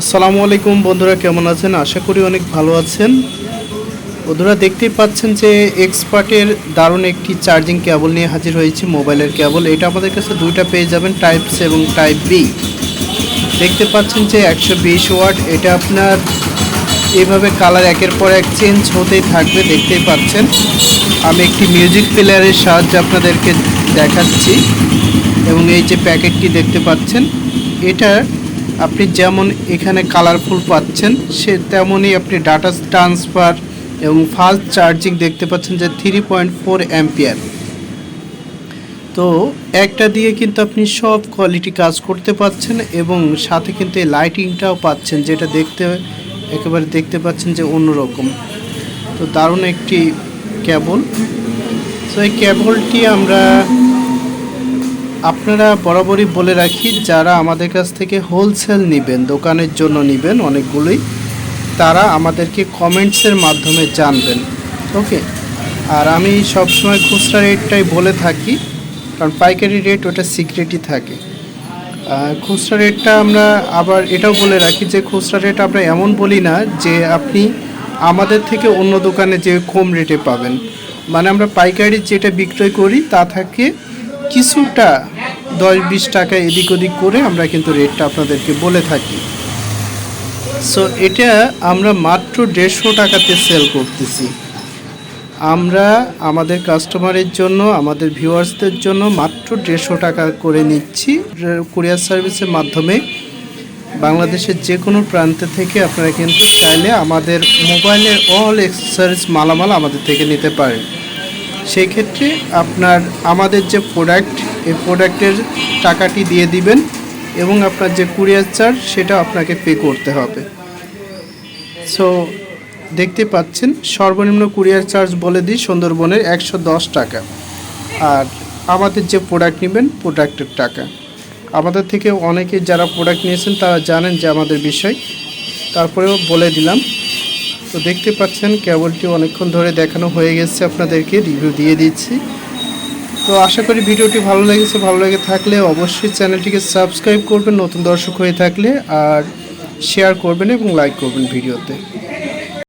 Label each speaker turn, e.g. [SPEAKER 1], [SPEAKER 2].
[SPEAKER 1] আসসালামু আলাইকুম বন্ধুরা, কেমন আছেন? আশা করি অনেক ভালো আছেন। বন্ধুরা, দেখতেই পাচ্ছেন যে এক্সপার্টের দারুণ একটি চার্জিং কেবল নিয়ে হাজির হয়েছে, মোবাইলের কেবল। এটা আমাদের কাছে দুইটা পেয়ে যাবেন টাইপ সি এবং টাইপ বি দেখতে পাচ্ছেন যে একশো বিশ ওয়াট, এটা আপনার এইভাবে কালার একের পর এক চেঞ্জ হতেই থাকবে, দেখতেই পাচ্ছেন। আমি একটি মিউজিক প্লেয়ারের সাহায্যে আপনাদেরকে দেখাচ্ছি। এবং এই যে প্যাকেটটি দেখতে পাচ্ছেন, এটা আপনি যেমন এখানে কালারফুল পাচ্ছেন, সে তেমনই আপনি ডাটা ট্রান্সফার এবং ফাস্ট চার্জিং দেখতে পাচ্ছেন যে থ্রি পয়েন্ট ফোর অ্যাম্পিয়ার তো একটা দিয়ে কিন্তু আপনি সব কোয়ালিটি কাজ করতে পাচ্ছেন এবং সাথে কিন্তু এই লাইটিংটাও পাচ্ছেন, যেটা দেখতে একেবারে দেখতে পাচ্ছেন যে অন্যরকম। তো দারুণ একটি কেবল তো এই কেবলটি আমরা আপনারা বরাবরই বলে রাখি, যারা আমাদের কাছ থেকে হোলসেল নেবেন, দোকানের জন্য নেবেন অনেকগুলোই, তারা আমাদেরকে কমেন্টসের মাধ্যমে জানবেন। ওকে আর আমি সবসময় খুচরা রেটটাই বলে থাকি, কারণ পাইকারি রেট ওটা সিক্রেটই থাকে। খুচরা রেটটা আমরা আবার এটাও বলে রাখি যে, খুচরা রেট আমরা এমন বলি না যে, আপনি আমাদের থেকে অন্য দোকানে যে কম রেটে পাবেন। মানে আমরা পাইকারি যেটা বিক্রয় করি, তা থাকে কিছুটা দশ বিশ টাকা এদিক ওদিক করে আমরা কিন্তু রেটটা আপনাদেরকে বলে থাকি। সো এটা আমরা মাত্র দেড়শো টাকাতে সেল করতেছি। আমরা আমাদের কাস্টমারের জন্য, আমাদের ভিউয়ার্সদের জন্য মাত্র দেড়শো টাকা করে নিচ্ছি। কুরিয়ার সার্ভিসের মাধ্যমে। বাংলাদেশের যে কোনো প্রান্ত থেকে আপনারা কিন্তু চাইলে আমাদের মোবাইলের অল এক্সেসরিজ মালামাল আমাদের থেকে নিতে পারেন। সেই ক্ষেত্রে আপনার, আমাদের যে প্রোডাক্ট এই প্রোডাক্টের টাকাটি দিয়ে দিবেন এবং আপনার যে কুরিয়ার চার্জ সেটা আপনাকে পে করতে হবে। সো দেখতে পাচ্ছেন, সর্বনিম্ন কুরিয়ার চার্জ বলে দিই সুন্দরবনের একশো দশ টাকা। আর আমাদের যে প্রোডাক্ট নেবেন প্রোডাক্টের টাকা। আমাদের থেকে অনেকে যারা প্রোডাক্ট নিয়েছেন, তারা জানেন যে আমাদের বিষয়। তারপরেও বলে দিলাম। তো দেখতে পাচ্ছেন, কেবলটি অনেকক্ষণ ধরে দেখানো হয়ে গেছে, আপনাদেরকে রিভিউ দিয়ে দিচ্ছি। তো আশা করি ভিডিওটি ভালো লেগেছে, ভালো লেগে থাকলে অবশ্যই চ্যানেলটিকে সাবস্ক্রাইব করবেন, নতুন দর্শক হয়ে থাকলে, আর শেয়ার করবেন এবং লাইক করবেন ভিডিওতে।